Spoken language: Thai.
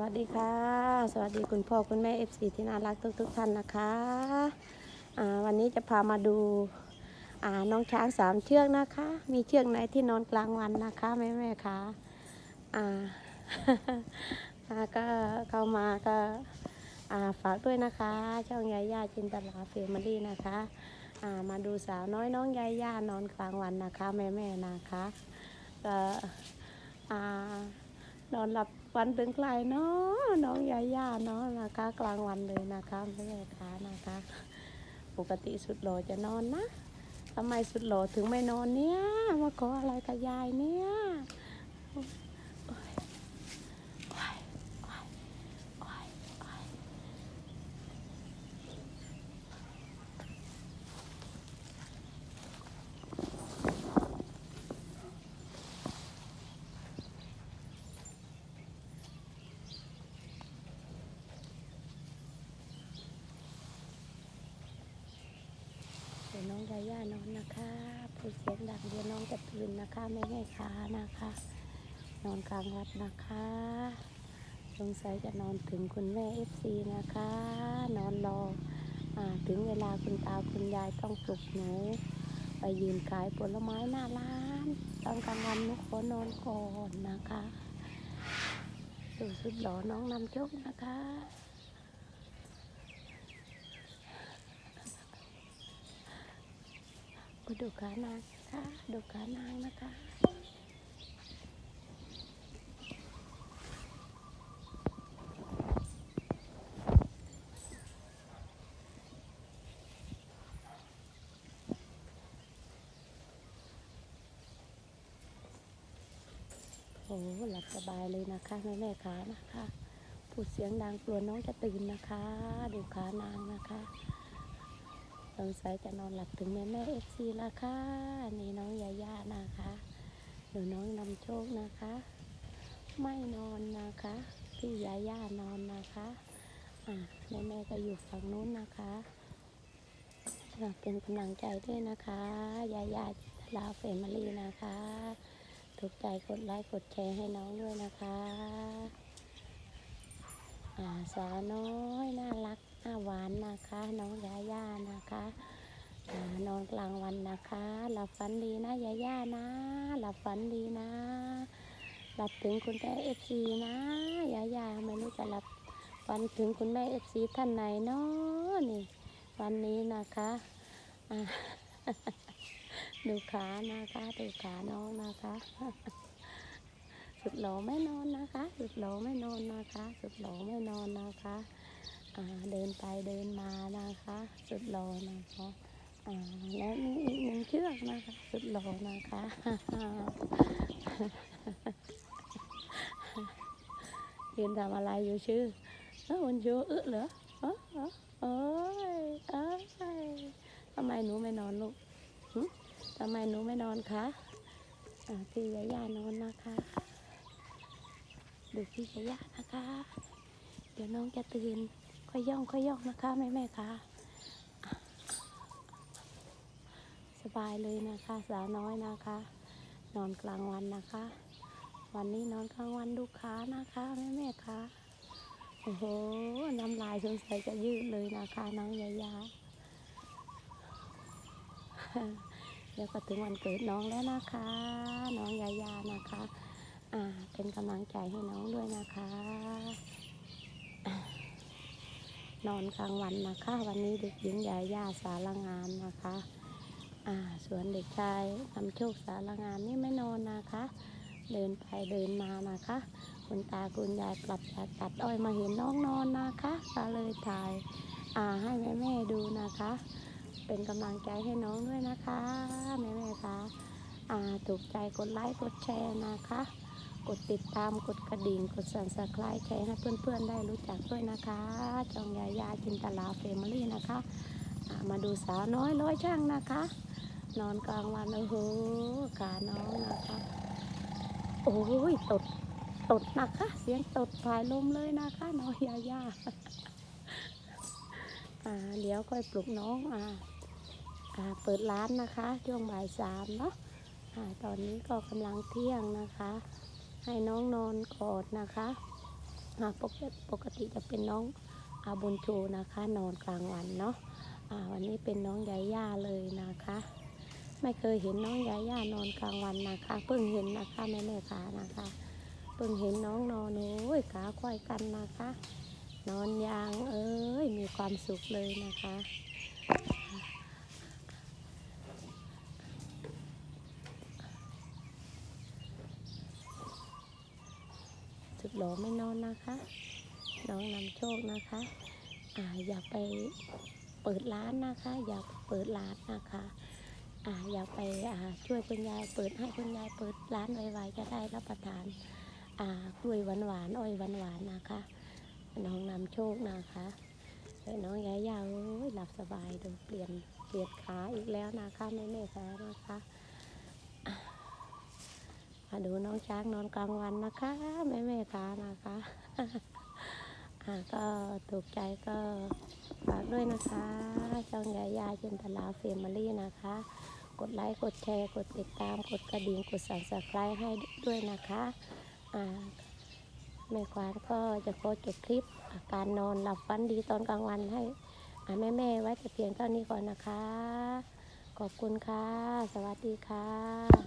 วัสดีค่ะ สวัสดีคุณพ่อคุณแม่เอฟซีที่น่ารักทุกทุก ๆ ท่านนะคะวันนี้จะพามาดูอน้องช้างสามเชือกนะคะ มีเชือกไหนที่นอนกลางวันนะคะแม่แม่คะอ่าอาก็เข้ามาก็าฝากด้วยนะคะ ช่องยาย่าจินตลาเฟมิลี่นะคะามาดูสาวน้อยน้องยาย่านอนกลางวันนะคะแม่แม่นะคะก็นอนหลับ วันถึงใครเนาะน้องยาย่าเนาะนะคะ กลางวันเลยนะคะไม่ใช่ค่ะนะคะ ปกติสุดหลจะนอนนะทำไมสุดหลถึงไม่นอนเนี่ยมาขออะไรกับยายเนี่ยโอ๊ยโอ๊ยโอ๊ยโอ๊ยเดี๋ยวน้องยานอนนะคะพูดเสียงดังเดี๋ยวน้องจะตื่นนะคะ ไม่ให้ขานะคะ นอนกลางวัดนะคะสงสัยจะนอนถึงคุณแม่เอฟซีนะคะ นอนรออถึงเวลาคุณตาคุณยายต้องปลุกหนูไปยืนขายผลไม้หน้าร้านตอนกลางวันหนุขอนอนก่อนนะคะดูสุดหล่อน้องนำโชคนะคะ มาดูขานางนะคะดูขานางนะคะโอ้หลับสบายเลยนะคะแม่แม่ขานะคะ พูดเสียงดังกลัวน้องจะตื่นนะคะ ดูขานางนะคะ สงสัยจะนอนหลับถึงแม่แม่เอฟซีละค่ะนี่น้องยาย่านะคะดูน้องนำโชคนะคะ ไม่นอนนะคะพี่ยาย่านอนนะคะอะแม่แม่ก็อยู่ฝั่งนู้นนะคะเป็นกำลังใจด้วยนะคะ ยายาลาเฟมิลี่นะคะ ถูกใจกดไลค์กดแชร์ให้น้องด้วยนะคะ อ่าสาวน้อยน่ารัก น่าหวานนะคะ น้องยาย่านะคะนอนกลางวันนะคะ หลับฝันดีนะยาย่านะ หลับฝันดีนะ หลับถึงคุณแม่เอฟซีนะยาย่าไม่รู้จะหลับฝันถึงคุณแม่เอฟซีท่านไหนเนาะนี่ วันนี้นะคะดูขานะคะดูขาน้องนะคะ สุดหล่อไม่นอนนะคะ สุดหล่อไม่นอนนะคะ สุดหล่อไม่นอนนะคะ เดินไปเดินมานะคะ สุดหล่อนะคะอ่าแล้วมีอีกหนึ่งเชือกนะคะ สุดหล่อนะคะยืนทำอะไรอยู่ชื่อเอ้วันโยเออเหรอเออเออเออทำไมหนูไม่นอนลูกทำไมหนูไม่นอนคะพี่ยาย่านอนนะคะ ดูพี่ยาย่านะคะ เดี๋ยวน้องจะตื่น ค่อยย่องค่อยย่องนะคะแม่แม่คะสบายเลยนะคะ สาวน้อยนะคะ นอนกลางวันนะคะ วันนี้นอนกลางวันดูขานะคะแม่แม่คะโอ้โหน้ำลายสงสัยจะยืดเลยนะคะน้องยายาเดี๋ยวก็ถึงวันเกิดน้องแล้วนะคะ น้องยายานะคะ อ่าเป็นกำลังใจให้น้องด้วยนะคะ นอนกลางวันนะคะ วันนี้เด็กหญิงยายาสารงานนะคะอ่าส่วนเด็กชายนำโชคสารงานนี่ไม่นอนนะคะ เดินไปเดินมานะคะ คุณตาคุณยายกลับจากตัดอ้อยมาเห็นน้องนอนนะคะก็เลยถ่ายอ่าให้แม่ๆดูนะคะ เป็นกำลังใจให้น้องด้วยนะคะแม่แม่คะอ่าถูกใจกดไลค์กดแชร์นะคะ กดติดตามกดกระดิ่ง กดสั่นสคลายแชร์ให้เพื่อนๆ ได้รู้จักด้วยนะคะ จองยายาจินตลาเฟมิลี่นะคะมาดูสาวน้อยร้อยช่างนะคะ นอนกลางวันโอ้โหขาน้องนะคะ โอ้ยตดตดนะคะ เสียงตดผายลมเลยนะคะน้องยายาอ่าเดี๋ยวค่อยปลุกน้องอ่าอ่าเปิดร้านนะคะช่วงบ่ายสามเนาะอ่าตอนนี้ก็กำลังเที่ยงนะคะ ให้น้องนอนกอดนะคะปกติปกติจะเป็นน้องอาบุญชูนะคะ นอนกลางวันเนาะวันนี้เป็นน้องยาย่าเลยนะคะ ไม่เคยเห็นน้องยาย่านอนกลางวันนะคะ เพิ่งเห็นนะคะแม่แม่ขานะคะเพิ่งเห็นน้องนอนโอ้ยขาควายกันนะคะ นอนยางเอ้ยมีความสุขเลยนะคะ หล่อไม่นอนนะคะ น้องนำโชคนะคะอ่าอยากไปเปิดร้านนะคะ อยากเปิดร้านนะคะอ่าอยากไปอ่าช่วยคุณยายเปิดให้คุณยายเปิดร้านไวๆจะได้รับประทานอ่ากล้วยหวานๆอ้อยหวานๆนะคะ น้องนำโชคนะคะเอ้ยน้องยายยาโอ้ยหลับสบายดูเปลี่ยนเปลี่ยนขาอีกแล้วนะคะแม่แม่ๆขานะคะ มาดูน้องช้างนอนกลางวันนะคะแม่แม่ๆขานะคะอ่าก็ถูกใจก็ฝากด้วยนะคะช่องยายาจินตลาเฟมิลี่นะคะ กดไลค์กดแชร์กดติดตามกดกระดิ่งกดสั่นสไครต์ให้ด้วยนะคะอ่าแม่ควานก็จะโพสต์จบคลิปอาการนอนหลับฝันดีตอนกลางวันให้อ่แม่ไว้แต่เพียงเท่านี้ก่อนนะคะ ขอบคุณค่ะ สวัสดีค่ะ